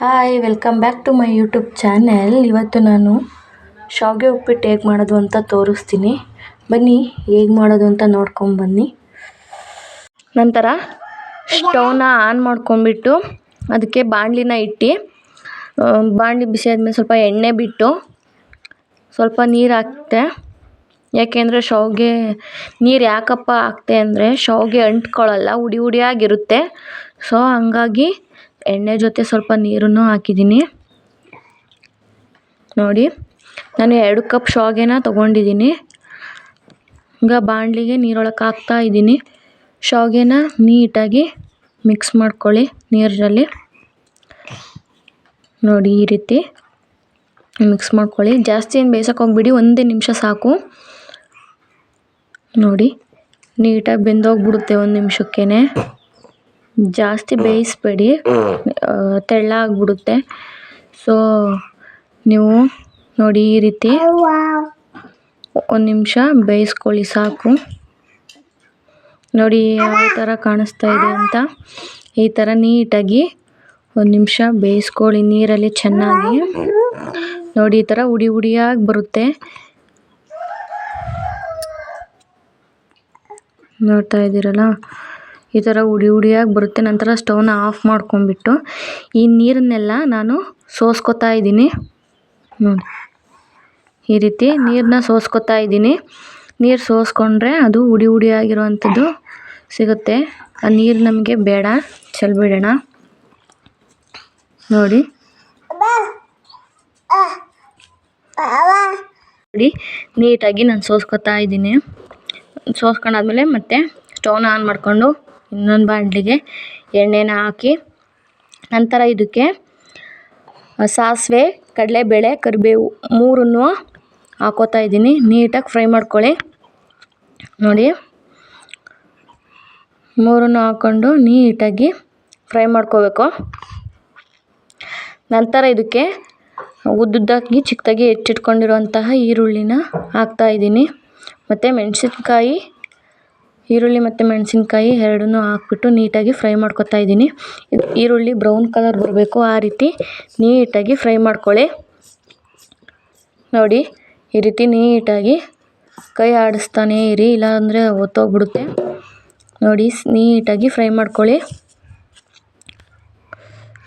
Hi welcome back to my YouTube channel ಇವತ್ತು ನಾನು ಶಾವಿಗೆ ಉಪ್ಪಿಟ್ಟು ಹೇಗೆ ಮಾಡೋದು ಅಂತ ತೋರಿಸ್ತೀನಿ. ಬನ್ನಿ, ಹೇಗೆ ಮಾಡೋದು ಅಂತ ನೋಡ್ಕೊಂಬನ್ನಿ ನಂತರ ಸ್ಟವ್ನ ಆನ್ ಮಾಡ್ಕೊಂಬಿಟ್ಟು ಅದಕ್ಕೆ ಬಾಣಲಿನ ಇಟ್ಟು ಬಾಣಲಿ ಬಿಸಿ ಆದಮೇಲೆ ಸ್ವಲ್ಪ ಎಣ್ಣೆ ಬಿಟ್ಟು ಸ್ವಲ್ಪ ನೀರು ಹಾಕ್ತೆ. ಯಾಕೆಂದರೆ ಶಾವಿಗೆ ನೀರು ಯಾಕಪ್ಪ ಹಾಕ್ತೆ ಅಂದರೆ ಶಾವಿಗೆ ಅಂಟ್ಕೊಳ್ಳಲ್ಲ ಉಡಿ ಉಡಿಯಾಗಿರುತ್ತೆ ಸೊ ಹಂಗಾಗಿ ಎಣ್ಣೆ ಜೊತೆ ಸ್ವಲ್ಪ ನೀರನ್ನು ಹಾಕಿದ್ದೀನಿ. ನೋಡಿ, ನಾನು ಎರಡು ಕಪ್ ಶಾವಿಗೆನ ತೊಗೊಂಡಿದ್ದೀನಿ. ಈಗ ಬಾಣಲಿಗೆ ನೀರೊಳಗೆ ಹಾಕ್ತಾ ಇದ್ದೀನಿ. ಶಾವಿಗೆನ ನೀಟಾಗಿ ಮಿಕ್ಸ್ ಮಾಡ್ಕೊಳ್ಳಿ ನೀರಲ್ಲಿ ನೋಡಿ, ಈ ರೀತಿ ಮಿಕ್ಸ್ ಮಾಡ್ಕೊಳ್ಳಿ. ಜಾಸ್ತಿ ಏನು ಬೇಯಿಸೋಕೆ ಹೋಗ್ಬಿಡಿ, ಒಂದೇ ನಿಮಿಷ ಸಾಕು. ನೋಡಿ, ನೀಟಾಗಿ ಬೆಂದೋಗ್ಬಿಡುತ್ತೆ ಒಂದು ನಿಮಿಷಕ್ಕೇ ಜಾಸ್ತಿ ಬೇಯಿಸ್ಬೇಡಿ. ತೆಳ್ಳಾಗ್ಬಿಡುತ್ತೆ ತೆಳ್ಳ ಆಗಿಬಿಡುತ್ತೆ. ಸೊ ನೀವು ನೋಡಿ ಈ ರೀತಿ ಒಂದು ನಿಮಿಷ ಬೇಯಿಸ್ಕೊಳ್ಳಿ ಸಾಕು. ನೋಡಿ ಯಾವ ಥರ ಕಾಣಿಸ್ತಾ ಇದೆ ಅಂತ. ಈ ಥರ ನೀಟಾಗಿ ಒಂದು ನಿಮಿಷ ಬೇಯಿಸ್ಕೊಳ್ಳಿ ನೀರಲ್ಲಿ ಚೆನ್ನಾಗಿ. ನೋಡಿ ಈ ಥರ ಉಡಿ ಉಡಿಯಾಗಿ ಬರುತ್ತೆ. ನೋಡ್ತಾ ಇದ್ದೀರಲ್ಲ? ಈ ಥರ ಉಡಿ ಉಡಿಯಾಗಿ ಬರುತ್ತೆ. ನಂತರ ಸ್ಟವ್ನ ಆಫ್ ಮಾಡ್ಕೊಂಡ್ಬಿಟ್ಟು ಈ ನೀರನ್ನೆಲ್ಲ ನಾನು ಸೋಸ್ಕೊತಾ ಇದ್ದೀನಿ. ನೋಡಿ. ಈ ರೀತಿ ನೀರನ್ನ ಸೋಸ್ಕೊತಾ ಇದ್ದೀನಿ. ನೀರು ಸೋಸ್ಕೊಂಡ್ರೆ ಅದು ಉಡಿ ಉಡಿಯಾಗಿರುವಂಥದ್ದು ಸಿಗುತ್ತೆ. ಆ ನೀರು ನಮಗೆ ಬೇಡ. ಚೆಲ್ಬಿಡೋಣ ನೋಡಿ. ನೋಡಿ. ನೀಟಾಗಿ ನಾನು ಸೋಸ್ಕೊತಾ ಇದ್ದೀನಿ. ಸೋಸ್ಕೊಂಡಾದ್ಮೇಲೆ ಮತ್ತೆ ಸ್ಟವ್ನ ಆನ್ ಮಾಡಿಕೊಂಡು ಇನ್ನೊಂದು ಬಾಣಲಿಗೆ ಎಣ್ಣೆನ ಹಾಕಿ ನಂತರ ಇದಕ್ಕೆ ಸಾಸಿವೆ, ಕಡಲೆಬೇಳೆ, ಕರಿಬೇವು ಮೂರನ್ನು ಹಾಕೋತಾ ಇದ್ದೀನಿ. ನೀಟಾಗಿ ಫ್ರೈ ಮಾಡ್ಕೊಳ್ಳಿ. ನೋಡಿ, ಮೂರನ್ನು ಹಾಕ್ಕೊಂಡು ನೀಟಾಗಿ ಫ್ರೈ ಮಾಡ್ಕೋಬೇಕು. ನಂತರ ಇದಕ್ಕೆ ಉದ್ದುದ್ದಾಗಿ ಚಿಕ್ಕದಾಗಿ ಹೆಚ್ಚಿಟ್ಕೊಂಡಿರುವಂತಹ ಈರುಳ್ಳಿನ ಹಾಕ್ತಾ ಇದ್ದೀನಿ. ಮತ್ತು ಮೆಣಸಿನ್ಕಾಯಿ ಈರುಳ್ಳಿ ಮತ್ತು ಮೆಣಸಿನ್ಕಾಯಿ ಎರಡನ್ನೂ ಹಾಕ್ಬಿಟ್ಟು ನೀಟಾಗಿ ಫ್ರೈ ಮಾಡ್ಕೊತಾ ಇದ್ದೀನಿ. ಇದು ಈರುಳ್ಳಿ ಬ್ರೌನ್ ಕಲರ್ ಬರಬೇಕು. ಆ ರೀತಿ ನೀಟಾಗಿ ಫ್ರೈ ಮಾಡ್ಕೊಳ್ಳಿ. ನೋಡಿ, ಈ ರೀತಿ ನೀಟಾಗಿ ಕೈ ಆಡಿಸ್ತಾನೇ ಇರಿ, ಇಲ್ಲಾಂದರೆ ಒತ್ತೋಗ್ಬಿಡುತ್ತೆ. ನೋಡಿ, ನೀಟಾಗಿ ಫ್ರೈ ಮಾಡ್ಕೊಳ್ಳಿ.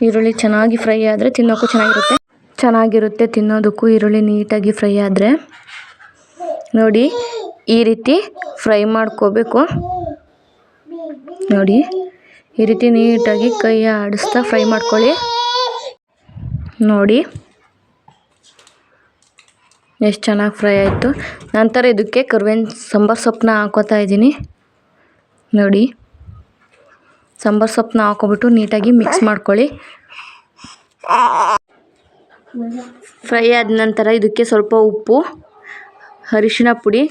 ಈರುಳ್ಳಿ ಚೆನ್ನಾಗಿ ಫ್ರೈ ಆದರೆ ತಿನ್ನೋಕ್ಕೂ ಚೆನ್ನಾಗಿರುತ್ತೆ. ಚೆನ್ನಾಗಿರುತ್ತೆ ತಿನ್ನೋದಕ್ಕೂ ಈರುಳ್ಳಿ ನೀಟಾಗಿ ಫ್ರೈ ಆದರೆ. ನೋಡಿ ಈ ರೀತಿ ಫ್ರೈ ಮಾಡ್ಕೋಬೇಕು. ನೋಡಿ, ಈ ರೀತಿ ನೀಟಾಗಿ ಕೈ ಆಡಿಸ್ತಾ ಫ್ರೈ ಮಾಡ್ಕೊಳ್ಳಿ. ನೋಡಿ, ಎಷ್ಟು ಚೆನ್ನಾಗಿ ಫ್ರೈ ಆಯಿತು. ನಂತರ ಇದಕ್ಕೆ ಕರ್ಬೇವಿನ ಸಾಂಬಾರು ಸೊಪ್ಪನ್ನ ಹಾಕೋತಾ ಇದ್ದೀನಿ. ನೋಡಿ, ಸಾಂಬಾರು ಸೊಪ್ಪನ್ನ ಹಾಕೊಬಿಟ್ಟು ನೀಟಾಗಿ ಮಿಕ್ಸ್ ಮಾಡ್ಕೊಳ್ಳಿ. ಫ್ರೈ ಆದ ನಂತರ ಇದಕ್ಕೆ ಸ್ವಲ್ಪ ಉಪ್ಪು ಅರಿಶಿನ ಪುಡಿ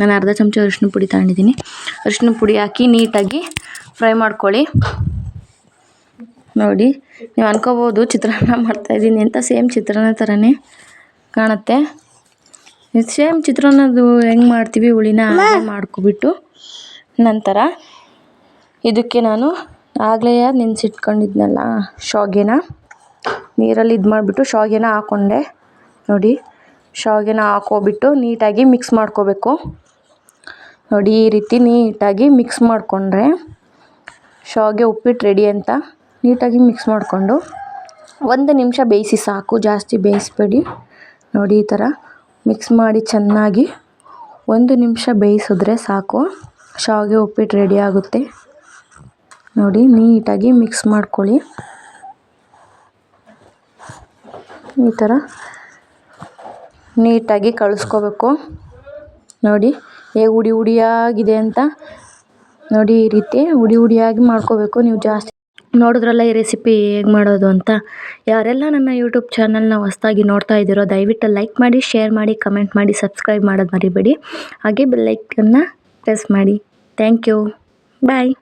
ನಾನು ಅರ್ಧ ಚಮಚ ಅರಿಶಿನ ಪುಡಿ ತಗೊಂಡಿದ್ದೀನಿ. ಅರಿಶಿನ ಪುಡಿ ಹಾಕಿ ನೀಟಾಗಿ ಫ್ರೈ ಮಾಡ್ಕೊಳ್ಳಿ. ನೋಡಿ, ನೀವು ಅನ್ಕೋಬೋದು ಚಿತ್ರಾನ್ನ ಮಾಡ್ತಾಯಿದ್ದೀನಿ ಅಂತ, ಸೇಮ್ ಚಿತ್ರಾನ್ನ ಥರನೇ ಕಾಣುತ್ತೆ. ಸೇಮ್ ಚಿತ್ರಾನ್ನದು ಹೆಂಗೆ ಮಾಡ್ತೀವಿ, ಹುಳಿನ ಮಾಡ್ಕೊಬಿಟ್ಟು ನಂತರ ಇದಕ್ಕೆ ನಾನು ಆಗಲೇ ನೆನೆಸಿಟ್ಕೊಂಡಿದ್ನಲ್ಲ, ಶಾವಿಗೆನ. ನೀರಲ್ಲಿ ಇದು ಮಾಡಿಬಿಟ್ಟು ಶಾವಿಗೆನ ಹಾಕ್ಕೊಂಡೆ ನೋಡಿ, ಶಾವಿಗೆನ ಹಾಕೋಬಿಟ್ಟು ನೀಟಾಗಿ ಮಿಕ್ಸ್ ಮಾಡ್ಕೋಬೇಕು. ನೋಡಿ, ಈ ರೀತಿ ನೀಟಾಗಿ ಮಿಕ್ಸ್ ಮಾಡಿಕೊಂಡ್ರೆ ಶಾವಿಗೆ ಉಪ್ಪಿಟ್ಟು ರೆಡಿ ಅಂತ ನೀಟಾಗಿ ಮಿಕ್ಸ್ ಮಾಡಿಕೊಂಡು ಒಂದು ನಿಮಿಷ ಬೇಯಿಸಿ ಸಾಕು, ಜಾಸ್ತಿ ಬೇಯಿಸ್ಬೇಡಿ. ನೋಡಿ, ಈ ಥರ ಮಿಕ್ಸ್ ಮಾಡಿ ಚೆನ್ನಾಗಿ ಒಂದು ನಿಮಿಷ ಬೇಯಿಸಿದ್ರೆ ಸಾಕು. ಶಾವಿಗೆ ಉಪ್ಪಿಟ್ಟು ರೆಡಿ ಆಗುತ್ತೆ. ನೋಡಿ, ನೀಟಾಗಿ ಮಿಕ್ಸ್ ಮಾಡ್ಕೊಳ್ಳಿ. ಈ ಥರ ನೀಟಾಗಿ ಕಳಿಸ್ಕೋಬೇಕು. ನೋಡಿ ಹೇಗೆ ಉಡಿ ಉಡಿಯಾಗಿದೆ ಅಂತ ನೋಡಿ ಈ ರೀತಿ ಉಡಿ ಉಡಿಯಾಗಿ ಮಾಡ್ಕೋಬೇಕು. ನೀವು ಜಾಸ್ತಿ ನೋಡಿದ್ರಲ್ಲ ಈ ರೆಸಿಪಿ ಹೇಗೆ ಮಾಡೋದು ಅಂತ. ಯಾರೆಲ್ಲ ನನ್ನ ಯೂಟ್ಯೂಬ್ ಚಾನಲ್ನ ಹೊಸ್ದಾಗಿ ನೋಡ್ತಾ ಇದ್ದೀರೋ, ದಯವಿಟ್ಟು ಲೈಕ್ ಮಾಡಿ ಶೇರ್ ಮಾಡಿ ಕಮೆಂಟ್ ಮಾಡಿ ಸಬ್ಸ್ಕ್ರೈಬ್ ಮಾಡೋದು ಮರಿಬೇಡಿ. ಹಾಗೆ ಬೆಲ್ಲೈಕನ್ನ ಪ್ರೆಸ್ ಮಾಡಿ. Thank you bye